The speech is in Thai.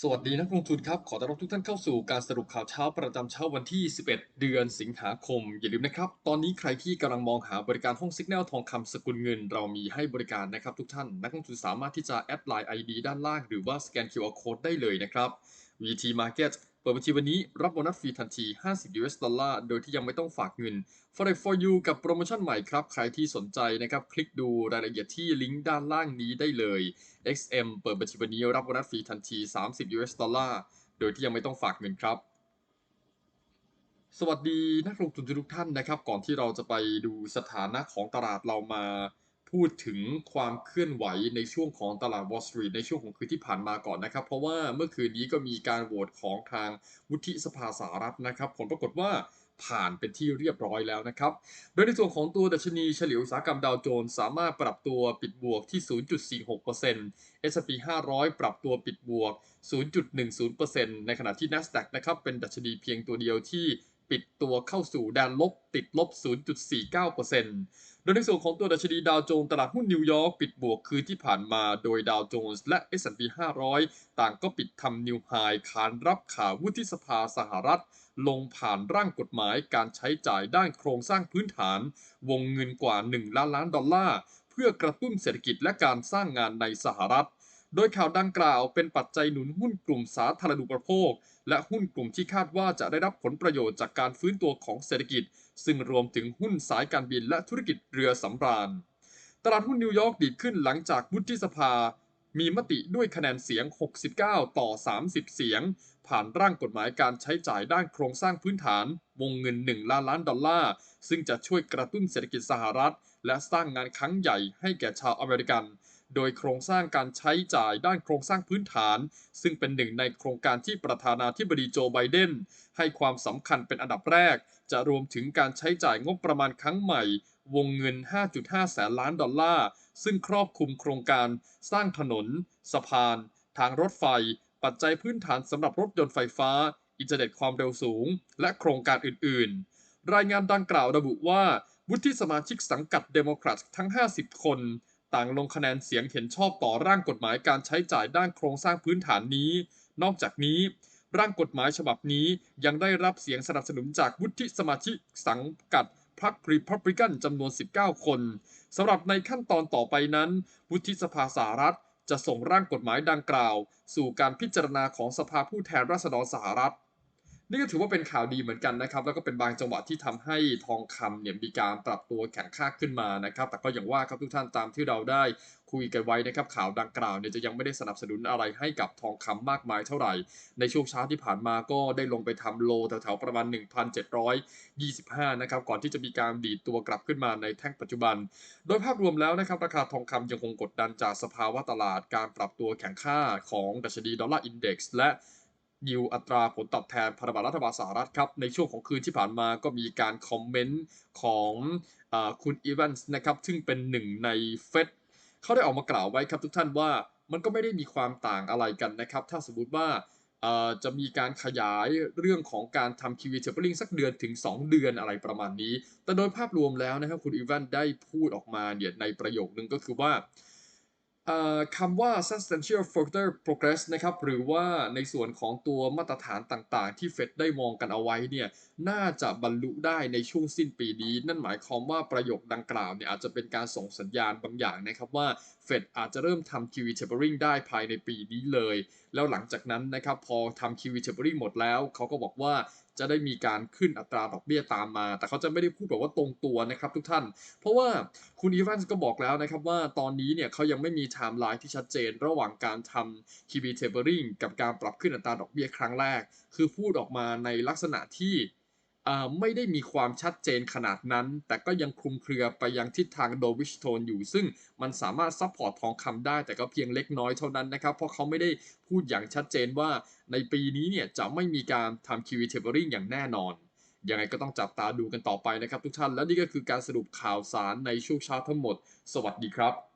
สวัสดีนักลงทุนครับ ขอต้อนรับทุกท่านเข้าสู่การสรุปข่าวเช้าประจำเช้าวันที่ 11 เดือนสิงหาคม อย่าลืมนะครับ ตอนนี้ใครที่กำลังมองหาบริการห้องสัญญาลทองคำสกุลเงิน เรามีให้บริการนะครับทุกท่าน นักลงทุนสามารถที่จะแอดไลน์ ID ด้านล่าง หรือว่าสแกน QR Code ได้เลยนะครับ VT Market เปิดบัญชีวันนี้รับโบนัสฟรีทันที 50 US ดอลลาร์ โดยที่ยังไม่ต้องฝากเงิน Forex for you กับโปรโมชั่นใหม่ครับ ใครที่สนใจนะครับ คลิกดูรายละเอียดที่ลิงก์ด้านล่างนี้ได้เลย XM เปิดบัญชีวันนี้รับโบนัสฟรีทันที 30 US ดอลลาร์ โดยที่ยังไม่ต้องฝากเงินครับสวัสดีนักลงทุนทุกท่านนะครับ ก่อนที่เราจะไปดูสถานะของตลาดเรามา พูดถึงความเคลื่อนไหวในช่วงของตลาด Wall Street ในช่วงของคืนที่ผ่านมาก่อนนะครับ เพราะว่าเมื่อคืนนี้ก็มีการโหวตของทางวุฒิสภาสหรัฐนะครับ ผลปรากฏว่าผ่านเป็นที่เรียบร้อยแล้วนะครับ โดยในส่วนของตัวดัชนีเฉลี่ยอุตสาหกรรมดาวโจนส์สามารถปรับตัวปิดบวกที่ 0.46% S&P 500 ปรับตัวปิดบวก 0.10%ในขณะที่ NASDAQ นะครับ เป็นดัชนีเพียงตัวเดียวที่ปิดตัวเข้าสู่แดนลบติดลบ 0.49% โดยในส่วนของตัวดัชนีดาวโจนส์ตลาดหุ้นนิวยอร์กปิดบวกคืนที่ผ่านมาโดยดาวโจนส์และ S&P 500 ต่างก็ปิดทำนิวไฮขานรับข่าววุฒิสภาสหรัฐ ลงผ่านร่างกฎหมายการใช้จ่ายด้านโครงสร้างพื้นฐาน วงเงินกว่า 1 ล้านล้านดอลลาร์ เพื่อกระตุ้นเศรษฐกิจและการสร้างงานในสหรัฐ โดยข่าวดังกล่าวเป็นปัจจัยหนุนหุ้นกลุ่มสาธารณูปโภค และหุ้นกลุ่มที่คาดว่าจะได้รับผลประโยชน์จากการฟื้นตัวของเศรษฐกิจ ซึ่งรวมถึงหุ้นสายการบินและธุรกิจเรือสำราญ ตลาดหุ้นนิวยอร์กดีดขึ้นหลังจากวุฒิสภา มีมติด้วยคะแนนเสียง 69 ต่อ 30 เสียง ผ่านร่างกฎหมายการใช้จ่ายด้านโครงสร้างพื้นฐาน วงเงิน 1 ล้านล้านดอลลาร์ ซึ่งจะช่วยกระตุ้นเศรษฐกิจสหรัฐ และสร้างงานครั้งใหญ่ให้แก่ชาวอเมริกัน โดยโครงสร้างการใช้จ่ายด้านโครงสร้างพื้นฐาน ซึ่งเป็นหนึ่งในโครงการที่ประธานาธิบดีโจไบเดนให้ความสำคัญเป็นอันดับแรก จะรวมถึงการใช้จ่ายงบประมาณครั้งใหม่ วงเงิน 5.5 แสนล้านดอลลาร์ ซึ่งครอบคลุมโครงการสร้างถนน สะพาน ทางรถไฟ ปัจจัยพื้นฐานสำหรับรถยนต์ไฟฟ้า อินเทอร์เน็ตความเร็วสูง และโครงการอื่น ๆ รายงานดังกล่าวระบุว่าวุฒิสมาชิกสังกัดเดโมแครตทั้ง 50 คน ต่างลงคะแนนเสียงเห็นชอบต่อร่างกฎหมายการใช้จ่ายด้านโครงสร้างพื้นฐานนี้ นอกจากนี้ ร่างกฎหมายฉบับนี้ยังได้รับเสียงสนับสนุนจากวุฒิสมาชิกสังกัดพรรครีพับลิกันจำนวน 19 คนสำหรับในขั้นตอนต่อไปนั้น วุฒิสภาสหรัฐจะส่งร่างกฎหมายดังกล่าว สู่การพิจารณาของสภาผู้แทนราษฎรสหรัฐ นี่ก็ถือว่าเป็นข่าวดีเหมือนกันนะครับ แล้วก็เป็นบางจังหวะที่ทำให้ทองคำเนี่ยมีการปรับตัวแข็งค่าขึ้นมานะครับ แต่ก็อย่างว่าครับทุกท่านตามที่เราได้คุยกันไว้นะครับข่าวดังกล่าวเนี่ยจะยังไม่ได้สนับสนุนอะไรให้กับทองคำมากมายเท่าไหร่ ในช่วงเช้าที่ผ่านมาก็ได้ลงไปทำโลแถวๆประมาณ 1,725 นะครับ ก่อนที่จะมีการดีดตัวกลับขึ้นมาในแท่งปัจจุบัน โดยภาพรวมแล้วนะครับราคาทองคำยังคงกดดันจากสภาวะตลาดการปรับตัวแข็งค่าของดัชนีดอลลาร์อินเด็กซ์และ ยิวอัตราผลตอบแทนพันธบัตรรัฐบาลสหรัฐครับ ในช่วงของคืนที่ผ่านมาก็มีการคอมเมนต์ของอคุณอีแวนส์นะครับ ซึ่งเป็นหนึ่งในเฟดเขาได้ออกมากล่าวไว้ครับทุกท่านว่ามันก็ไม่ได้มีความต่างอะไรกันนะครับ ถ้าสมมติว่าจะมีการขยายเรื่องของการทำ QE tapering สักเดือนถึง 2 เดือนอะไรประมาณนี้ แต่โดยภาพรวมแล้วนะครับคุณอีแวนได้พูดออกมาเนี่ยในประโยคนึงก็คือว่า คำว่า substantial further progress นะครับหรือว่าในส่วนของตัวมาตรฐานต่างๆ ที่เฟดได้มองกันเอาไว้เนี่ยน่าจะบรรลุได้ในช่วงสิ้นปีนี้ นั่นหมายความว่าประโยคดังกล่าวเนี่ยอาจจะเป็นการส่งสัญญาณบางอย่างนะครับว่าเฟดอาจจะเริ่มทำ QE tapering ได้ภายในปีนี้เลย แล้วหลังจากนั้นนะครับพอทำ QE tapering หมดแล้วเขาก็บอกว่า จะได้มีการขึ้นอัตราดอกเบี้ยตามมา แต่เขาจะไม่ได้พูดแบบว่าตรงตัวนะครับทุกท่าน เพราะว่าคุณอีแวนส์ก็บอกแล้วนะครับว่าตอนนี้เนี่ยเขายังไม่มีไทม์ไลน์ที่ชัดเจน ระหว่างการทำ QE tapering กับการปรับขึ้นอัตราดอกเบี้ยครั้งแรก คือพูดออกมาในลักษณะที่ ไม่ได้มีความชัดเจนขนาดนั้น แต่ก็ยังคลุมเครือไปยังทิศทางโดวิชโทนอยู่ ซึ่งมันสามารถซัพพอร์ตทองคำได้ แต่ก็เพียงเล็กน้อยเท่านั้นนะครับ เพราะเขาไม่ได้พูดอย่างชัดเจนว่าในปีนี้เนี่ยจะไม่มีการทำ QE tapering อย่างแน่นอน ยังไงก็ต้องจับตาดูกันต่อไปนะครับทุกท่าน และนี่ก็คือการสรุปข่าวสารในช่วงเช้าทั้งหมด สวัสดีครับ